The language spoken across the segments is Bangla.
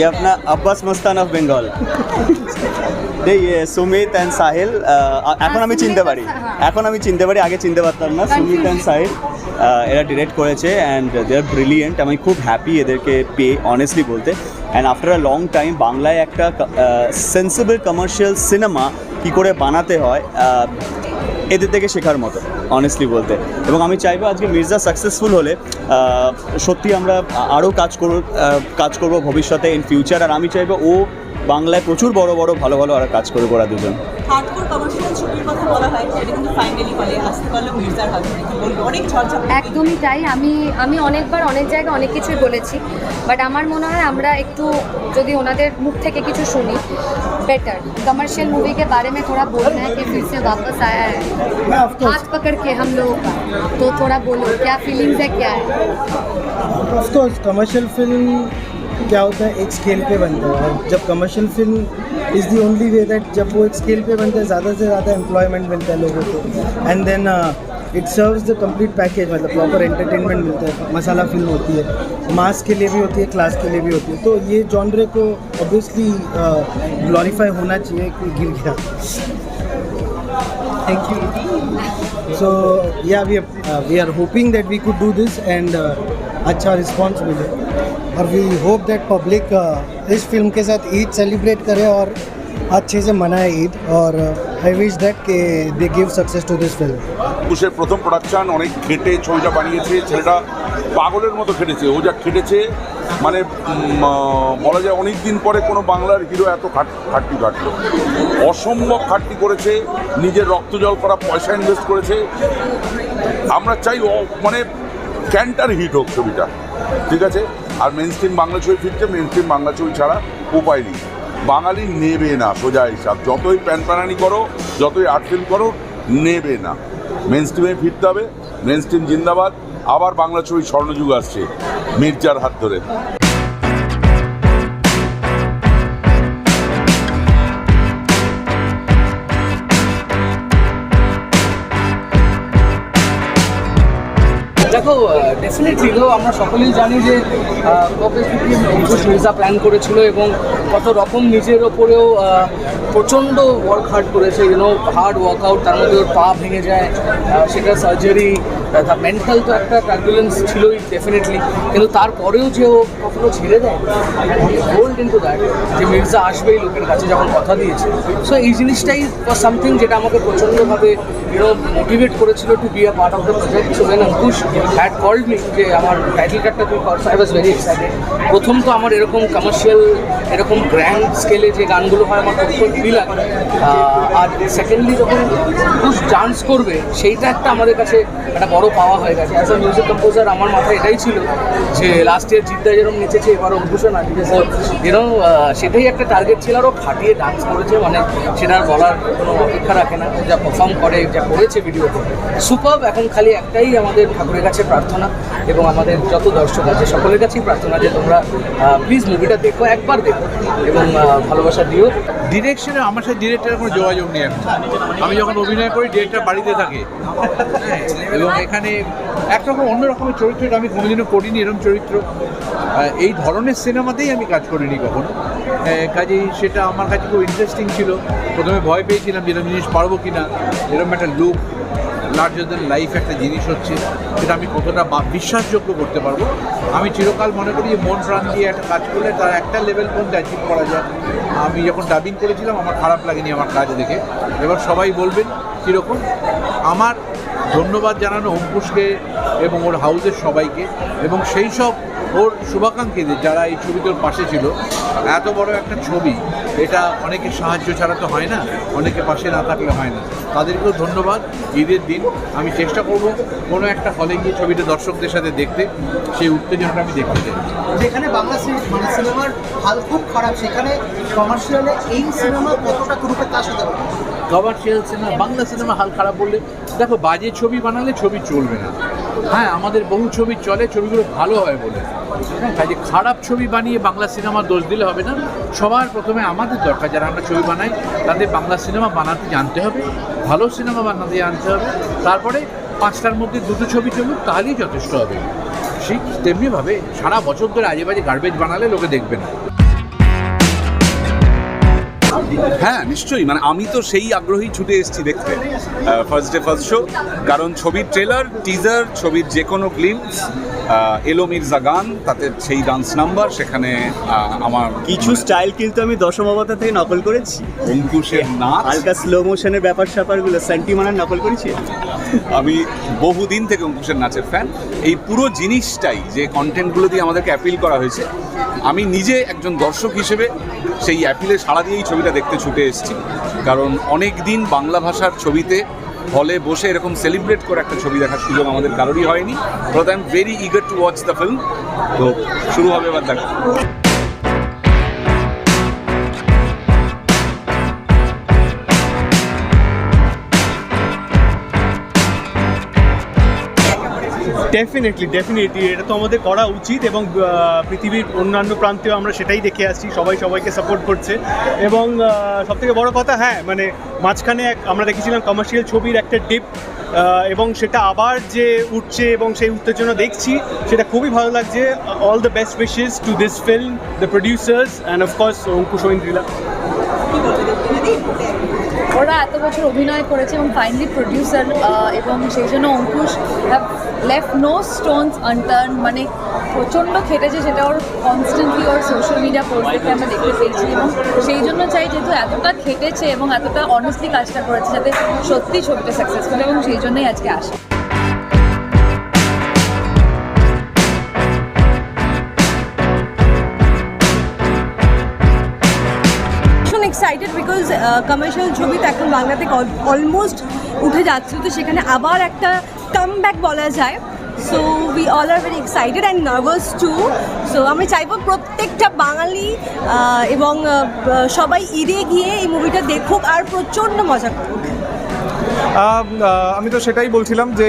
ये अपना अब्बास मस्तान ऑफ बेंगल এই সুমিত অ্যান্ড সাহিল আহ, এখন আমি চিনতে পারি এখন আমি চিনতে পারি আগে চিনতে পারতাম না সুমিত অ্যান্ড সাহিল আহ, এরা ডিরেক্ট করেছে অ্যান্ড দে আর ব্রিলিয়েন্ট আমি খুব হ্যাপি এদেরকে পেয়ে অনেস্টলি বলতে and after a long time বাংলায় একটা সেন্সিবল কমার্শিয়াল সিনেমা কী করে বানাতে হয় আহ, এদের থেকে শেখার মতো অনেস্টলি বলতে। এবং আমি চাইব আজকে মির্জা সাকসেসফুল হলে সত্যি আমরা আরও কাজ করব কাজ করব ভবিষ্যতে ইন ফিউচার আর আমি চাইব ও বাংলায় প্রচুর বড় বড় ভালো ভালো আর কাজ করবে ওরা দুজন হার্ডকোর কমার্শিয়াল ছবির কথা বলা হয় সেটা কিন্তু ফাইনালি হলে আসতে পারলো মির্জার হাত ধরে কি বলবো অনেক ঝড়ঝাপ একদমই তাই আমি আমি অনেকবার অনেক জায়গায় অনেক কিছুই বলেছি বাট আমার মনে হয় আমরা একটু যদি ওনাদের মুখ থেকে কিছু শুনি बेटर कमर्शियल मूवी के बारे में थोड़ा बोलना है कि फिर से वापस आया है हाथ पकड़ के हम लोगों का तो थोड़ा बोलो क्या फीलिंग्स है क्या है ऑफ कोर्स कमर्शियल फिल्म क्या होता है एक स्केल पे बनता है। और जब commercial film is the only way that जब वो एक स्केल पे बनता है ज़्यादा से ज़्यादा एम्प्लॉयमेंट मिलता है लोगों को। And then it serves the complete package मतलब प्रॉपर एंटरटेनमेंट मिलता है। मसाला फ़िल्म होती है मास के लिए भी होती है क्लास के लिए भी होती है। तो ये जॉनरे को ऑब्वियसली ग्लोरीफाई uh, होना चाहिए कि गिर गया। Thank you uh, we are hoping that we could do this and uh, अच्छा रिस्पॉन्स मिले। और वी होप दैट पब्लिक इस फिल्म के साथ ईद सेलिब्रेट करे और अच्छे से मनाए ईद और आई विश दैट के they give success to this film পুষের প্রথম প্রোডাকশন অনেক খেটে ছবিটা বানিয়েছে ছেলেটা পাগলের মতো খেটেছে ও যা খেটেছে মানে উম, আহ, বলা যায় অনেক দিন পরে কোনো বাংলার হিরো এত খাট- খাটনি কাটলো অসম্ভব খাটনি করেছে নিজের রক্ত জল করা পয়সা ইনভেস্ট করেছে আমরা চাই ও মানে ক্যান্টার হিট হোক ছবিটা ঠিক আছে আর মেন স্ট্রিম বাংলা ছবি ফিরছে মেন স্ট্রিম বাংলা ছবি ছাড়া উপায় নেই। বাঙালি নেবে না সোজা হিসাব। যতই প্যানপ্যানানি করো, যতই আর্ট ফিল্ম করো, নেবে না। মেন স্ট্রিমে ফিরতে হবে মেন স্ট্রিম জিন্দাবাদ। আবার বাংলা ছবি স্বর্ণযুগ আসছে, মির্জার হাত ধরে। দেখো ডেফিনেটলি তো আমরা সকলেই জানি যে অঙ্কুশ মির্জা প্ল্যান করেছিল এবং কত রকম নিজের ওপরেও প্রচণ্ড ওয়ার্ক হার্ড করেছে ইউনো হার্ড ওয়ার্কআউট তার মধ্যে ওর পা ভেঙে যায় সেটা সার্জারি মেন্টাল তো একটা টার্বুলেন্স ছিলই ডেফিনেটলি কিন্তু তারপরেও যে ও কখনো ছেড়ে দেয় গোল্ড ইন্টু দ্যাট যে মির্জা আসবেই লোকের কাছে যখন কথা দিয়েছে। সো এই জিনিসটাই সামথিং যেটা আমাকে প্রচণ্ডভাবে ইউনো মোটিভেট করেছিল to be a part of the project so when Ankush had called me যে আমার টাইটেল কার্ডটা তুই কর আই ওয়াজ ভেরি এক্সাইটেড প্রথম তো আমার এরকম কমার্শিয়াল এরকম গ্র্যান্ড স্কেলে যে গানগুলো হয়, আমার খুব খুবই লাগে। আর সেকেন্ডলি যখন অঙ্কুশ ডান্স করবে, সেইটা একটা আমাদের কাছে একটা পাওয়া হয়ে গেছে। অ্যাজ আ মিউজিক কম্পোজার আমার মাথায় এটাই ছিল যে লাস্ট ইয়ার জিদ্দা যেরকম নেচেছে এবার অঙ্কুশও নাচিয়েছে যেরকম সেটাই একটা টার্গেট ছিল আর ও ফাটিয়ে ডান্স করেছে মানে সেটা আর বলার কোনো অপেক্ষা রাখে না। যা পারফর্ম করে যা করেছে ভিডিওতে সুপার এখন খালি একটাই আমাদের ঠাকুরের কাছে প্রার্থনা এবং আমাদের যত দর্শক আছে সকলের কাছেই প্রার্থনা যে তোমরা প্লিজ মুভিটা দেখো একবার দেখো এবং ভালোবাসা দিও। ডিরেকশনে আমার সাথে ডিরেক্টরের কোনো যোগাযোগ নেই আমি যখন অভিনয় করি ডিরেক্টর বাড়িতে থাকে। হ্যাঁ, এবং এখানে একরকম অন্য রকমের চরিত্র এটা আমি কোনোদিনও করিনি এরকম চরিত্র। এই ধরনের সিনেমাতেই আমি কাজ করিনি কখনো। কাজেই সেটা আমার কাছে খুব ইন্টারেস্টিং ছিল। প্রথমে ভয় পেয়েছিলাম যে এরকম জিনিস পারব কি না এরকম একটা লুক লার্জার দেন লাইফ একটা জিনিস হচ্ছে, সেটা আমি কতটা বিশ্বাসযোগ্য করতে পারব। আমি চিরকাল মনে করি যে মন প্রাণ দিয়ে একটা কাজ করলে তার একটা লেভেল পর্যন্ত অ্যাচিভ করা যায়। আমি যখন ডাবিং করেছিলাম, আমার খারাপ লাগেনি আমার কাজ দেখে। এবার সবাই বলবেন, কীরকম? আমার ধন্যবাদ জানানো অঙ্কুশকে এবং ওর হাউসের সবাইকে এবং সেই সব ওর শুভাকাঙ্ক্ষীদের যারা এই ছবিটার পাশে ছিল, এত বড় একটা ছবি, এটা অনেকের সাহায্য ছাড়া তো হয় না, অনেকে পাশে না থাকলে হয় না তাদেরকেও ধন্যবাদ, ঈদের দিন আমি চেষ্টা করব কোনো একটা হলে গিয়ে ছবিটা দর্শকদের সাথে দেখতে, সেই উত্তেজনাটা আমি দেখতে চাই যেখানে বাংলা মানে সিনেমার হাল খুব খারাপ, সেখানে কমার্শিয়ালে এই সিনেমা কতটা গ্রুপে তার সাথে? কমার্শিয়াল সিনেমা বাংলা সিনেমা হাল খারাপ বললে, দেখো বাজে ছবি বানালে ছবি চলবে না। হ্যাঁ আমাদের বহু ছবি চলে, ছবিগুলো ভালো হয় বলে। হ্যাঁ কাজে খারাপ ছবি বানিয়ে বাংলা সিনেমা দোষ দিলে হবে না। সবার প্রথমে আমাদের দরকার, যারা আমরা ছবি বানাই, তাদের বাংলা সিনেমা বানাতে জানতে হবে, ভালো সিনেমা বানাতে জানতে হবে। তারপরে পাঁচটার মধ্যে দুটো ছবি চলুক, তাহলেই যথেষ্ট হবে। ঠিক তেমনিভাবে সারা বছর ধরে আজে বাজে গার্বেজ বানালে লোকে দেখবে না। হ্যাঁ নিশ্চয়ই। মানে আমি তো সেই আগ্রহী ছুটে এসেছি দেখতে ফার্স্ট ডে ফার্স্ট শো কারণ ছবির ট্রেলার টিজার ছবির যে কোনো গ্লিমস এলো মির্জা গান তাতে সেই ডান্স নাম্বার সেখানে আমার কিছু স্টাইল কিন্তু আমি দশম অবতার থেকে নকল করেছি। অঙ্কুশের নাচ। হালকা স্লো মোশনের ব্যাপার স্যাপারগুলো সেন্টিমানার নকল করেছি? আমি বহুদিন থেকে অঙ্কুশের নাচের ফ্যান এই পুরো জিনিসটাই যে কন্টেন্টগুলো দিয়ে আমাদেরকে অ্যাপিল করা হয়েছে আমি নিজে একজন দর্শক হিসেবে সেই অ্যাপিলে সাড়া দিয়েই ছবিটা দেখতে ছুটে এসেছি। কারণ অনেক দিন বাংলা ভাষার ছবিতে হলে বসে এরকম সেলিব্রেট করে একটা ছবি দেখার সুযোগ আমাদের কারোরই হয়নি। But I am very eager to watch the film তো শুরু হবে এবার দেখা। ডেফিনেটলি ডেফিনেটলি এটা তো আমাদের করা উচিত এবং পৃথিবীর অন্যান্য প্রান্তেও আমরা সেটাই দেখে আসছি, সবাই সবাইকে সাপোর্ট করছে। এবং সব থেকে বড় কথা হ্যাঁ মানে মাঝখানে এক- আমরা দেখেছিলাম কমার্শিয়াল ছবির একটা ডিপ এবং সেটা আবার যে উঠছে এবং সেই উত্তেজনা দেখছি, সেটা খুবই ভালো লাগছে। All the best wishes to this film the producers and of course Ankush দিদি ওরা এত বছর অভিনয় করেছে এবং ফাইনালি প্রডিউসার এবং সেই জন্য Ankush have left no stones unturn মানে প্রচণ্ড খেটেছে, সেটা ওর কনস্ট্যান্টলি ওর সোশ্যাল মিডিয়া পোস্ট দেখে আমরা দেখতে পেয়েছি। এবং সেই জন্য চাই যেহেতু এতটা খেটেছে এবং এতটা অনেস্টলি কাজটা করেছে, যাতে সত্যি ছবিটা সাকসেসফুল এবং সেই জন্যই আজকে আসে। কমার্শিয়াল ছবি তো এখন বাংলাতে অলমোস্ট উঠে যাচ্ছে। তো সেখানে আবার একটা কাম বলা যায়। So we all are very excited and nervous too so আমি চাইব প্রত্যেকটা বাঙালি এবং সবাই ঈদে গিয়ে এই মুভিটা দেখুক আর প্রচণ্ড মজা করুক। আম, তো সেটাই বলছিলাম যে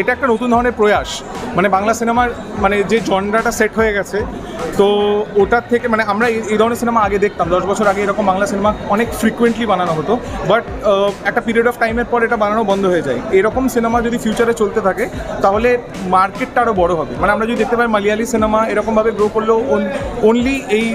এটা একটা নতুন ধরনের প্রয়াস। মানে বাংলা সিনেমার মানে যে জনরাটা সেট হয়ে গেছে তো ওটার থেকে মানে আমরা এই- ধরনের সিনেমা আগে দেখতাম। দশ বছর আগে এরকম বাংলা সিনেমা অনেক ফ্রিকুয়েন্টলি বানানো হতো বাট একটা পিরিয়ড অফ টাইমের পর এটা বানানো বন্ধ হয়ে যায়। এরকম সিনেমা যদি ফিউচারে চলতে থাকে তাহলে মার্কেটটা আরও বড় হবে। মানে আমরা যদি দেখতে পাই মালিয়ালি সিনেমা এরকমভাবে গ্রো করলেও অনলি এই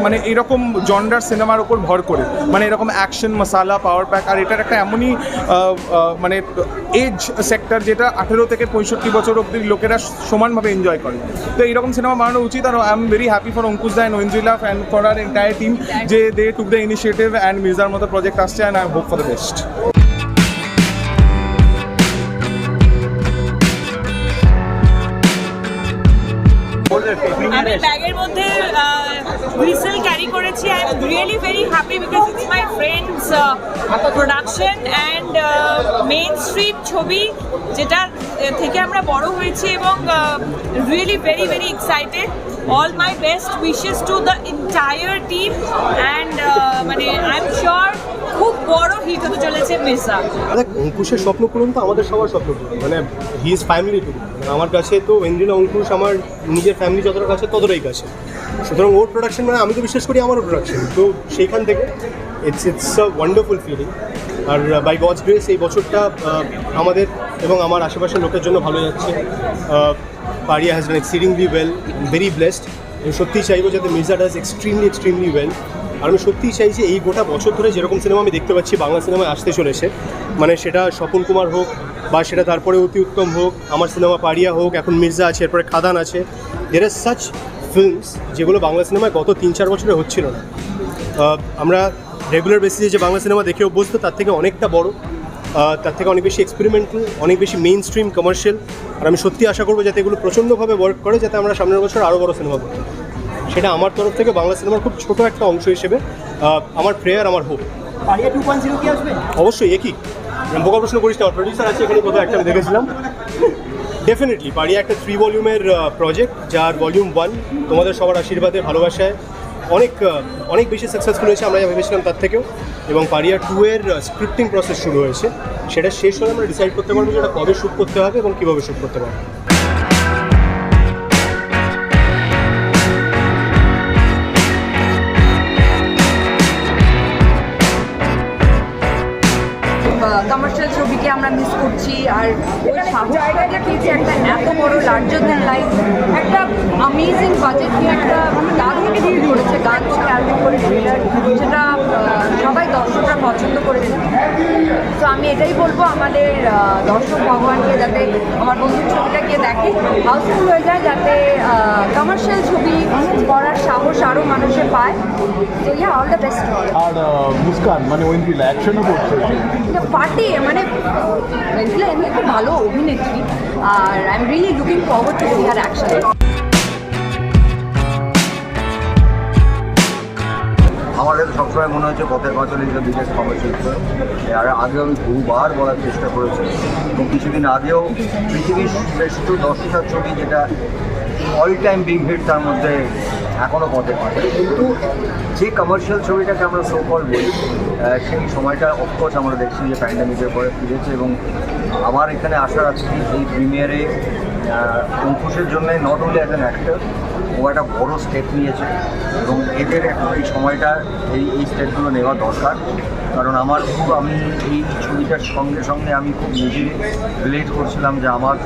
মানে এরকম জনরার সিনেমার ওপর ভর করে। মানে এরকম অ্যাকশন মশালা পাওয়ার প্যাক আর এটার একটা এমনই মানে এজ সেক্টর যেটা আঠেরো থেকে পঁয়ষট্টি বছর অব্দি লোকেরা সমানভাবে এনজয় করে। তো এইরকম সিনেমা বানানো উচিত আর I am very happy for Ankush da and ওয়েঞ্জিলা and for our entire team যে they took the initiative and মির্জার মতো প্রজেক্ট আসছে and I hope for the best I am really very happy because it's my friend's production and mainstream ছবি যেটা আহ, থেকে আমরা বড় হয়েছি এবং really very very excited all my best wishes to the entire team and মানে আই এম শিওর খুব বড় হিট হতে চলেছে মির্জা দেখ, অঙ্কুশের স্বপ্ন পূরণ তো আমাদের সবার স্বপ্ন পূরণ। মানে হি ইজ ফ্যামিলি টু আমার কাছে তো এন্দ্রিনা অঙ্কুশ, আমার নিজের ফ্যামিলি যতটা কাছে, ততটাই কাছে। সুতরাং ওর প্রোডাকশন মানে আমি তো বিশ্বাস করি আমারও প্রোডাকশন তো সেইখান থেকে it's it's a wonderful feeling R by God's grace এই বছরটা আমাদের এবং আমার আশেপাশের লোকের জন্য ভালো যাচ্ছে। Pariah has done exceedingly well very blessed সত্যিই চাইব যাতে Mirza does extremely extremely well আর আমি সত্যিই চাই যে এই গোটা বছর ধরে যেরকম সিনেমা আমি দেখতে পাচ্ছি, বাংলা সিনেমায় আসতে চলেছে। মানে সেটা স্বপন কুমার হোক বা সেটা তারপরে অতি উত্তম হোক, আমার সিনেমা পারিয়া হোক, এখন মির্জা আছে, এরপরে খাদান আছে দের আর সাচ ফিল্মস যেগুলো বাংলা সিনেমায় গত তিন চার বছরে হচ্ছিল না। আমরা রেগুলার বেসিসে যে বাংলা সিনেমা দেখে অভ্যস্ত, তার থেকে অনেকটা বড় তার থেকে অনেক বেশি এক্সপেরিমেন্টাল অনেক বেশি মেইন স্ট্রিম কমার্শিয়াল আর আমি সত্যি আশা করব যাতে এগুলো প্রচণ্ডভাবে ওয়ার্ক করে, যাতে আমরা সামনের বছর আরও বড় সিনেমা পারি। সেটা আমার তরফ থেকে বাংলা সিনেমার খুব ছোট একটা অংশ হিসেবে আমার প্রেয়ার আমার হোপ অবশ্যই একই। বোকা প্রশ্ন করিস না প্রডিউসার আছে এখানে কোথাও একটা আমি দেখেছিলাম। ডেফিনেটলি পারিয়া একটা থ্রি ভলিউমের প্রজেক্ট যার ভলিউম ওয়ান তোমাদের সবার আশীর্বাদে ভালোবাসায় অনেক অনেক বেশি সাকসেসফুল হয়েছে আমরা যা ভেবেছিলাম তার থেকেও। এবং পারিয়া টু এর স্ক্রিপ্টিং প্রসেস শুরু হয়েছে। সেটা শেষ হলে আমরা ডিসাইড করতে পারব যে এটা কবে শ্যুট করতে হবে এবং কীভাবে শ্যুট করতে পারব। আর ওই সাহসটা দেখিয়েছে একটা এত বড় লার্জার দ্যান লাইফ একটা অ্যামেজিং বাজেট নিয়ে একটা গান থেকে শুরু করেছে গান আরম্ভ করে ট্রেলার সেটা তো আমি এটাই বলব আমাদের দর্শক ভগবানকে যাতে আমার বন্ধুর ছবিটা গিয়ে দেখে হাউসফুল হয়ে যায় যাতে কমার্শিয়াল ছবি করার সাহস আরও মানুষে পায়। তো ইয়া অল দ্য বেস্ট আর মুস্কান মানে ঐন্দ্রিলা অ্যাকশনও করছে। পার্টি মানে এমনি খুব ভালো অভিনেত্রী, আর I am really looking forward to see her action কাছে সবসময় মনে হচ্ছে পথের পাঁচল ইজ দ্য বিগেস্ট কমার্শিয়াল আর আগেও আমি বহুবার বলার চেষ্টা করেছি। এবং কিছুদিন আগেও পৃথিবীর শ্রেষ্ঠ দশটা ছবি যেটা অল টাইম বিগ হিট তার মধ্যে এখনও পথে পারে কিন্তু যে কমার্শিয়াল ছবিটাকে আমরা সোকল বলি সেই সময়টা অফকোর্স আমরা দেখছি যে প্যান্ডামিকের পরে ফিরেছে এবং আমার এখানে আসার আছে এই প্রিমিয়ারে অঙ্কুশের জন্য not only as an actor ও একটা বড়ো স্টেপ নিয়েছে এবং এদের এখন এই সময়টা এই এই স্টেপগুলো নেওয়া দরকার। কারণ আমার খুব আমি এই ছবিটার সঙ্গে সঙ্গে আমি খুব নিজে রিলেট করছিলাম যে আমার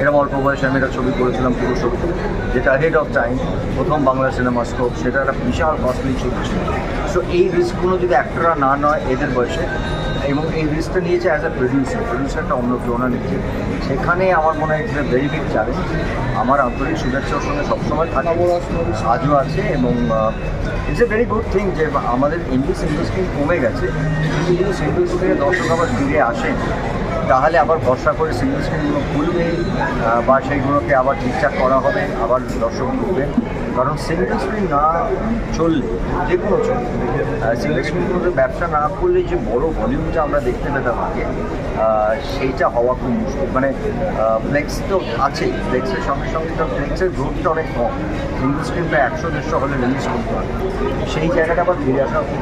এরকম অল্প বয়সে আমি একটা ছবি করেছিলাম, পুরো ছবি। যেটা হেড অফ টাইম প্রথম বাংলা সিনেমা স্কোপ সেটা একটা বিশাল কস্টলি ছবি ছিল। সো এই রিস্কগুলো যদি অ্যাক্টররা না নয়, এদের বয়সে এবং এই রিস্কটা নিয়েছে অ্যাজ এ প্রডিউসার প্রডিউসারটা অন্য কেউ না নিচ্ছে। সেখানে আমার মনে হয় ভেরি বিগ চ্যালেঞ্জ আমার আন্তরিক শুভেচ্ছা সঙ্গে সবসময় থাকে। আজও আছে এবং it's a very good thing যে আমাদের সিঙ্গল স্ক্রিন কমে গেছে। কিন্তু যদি সিঙ্গল দর্শক আবার ফিরে আসেন তাহলে আবার ভরসা করে সিঙ্গল স্ক্রিনগুলো খুলবে বা সেইগুলোকে আবার ঠিকঠাক করা হবে, আবার দর্শক ঢুকবেন। কারণ সিঙ্গল স্ক্রিন না চললে, যে কোনো সিঙ্গল স্ক্রিনগুলোতে ব্যবসা না করলে যে বড় ভলিউমটা আমরা দেখতে পেতাম আগে সেইটা হওয়া খুব মুশকিল। মানে ফ্লেক্স তো আছে ফ্লেক্সের সঙ্গে সঙ্গে তো ফ্লেক্সের গ্রোথটা অনেক কম। সিঙ্গল স্ক্রিনটা একশো দেড়শো হলে রিলিজ করতে হয়। সেই জায়গাটা আবার ফিরে আসা খুব।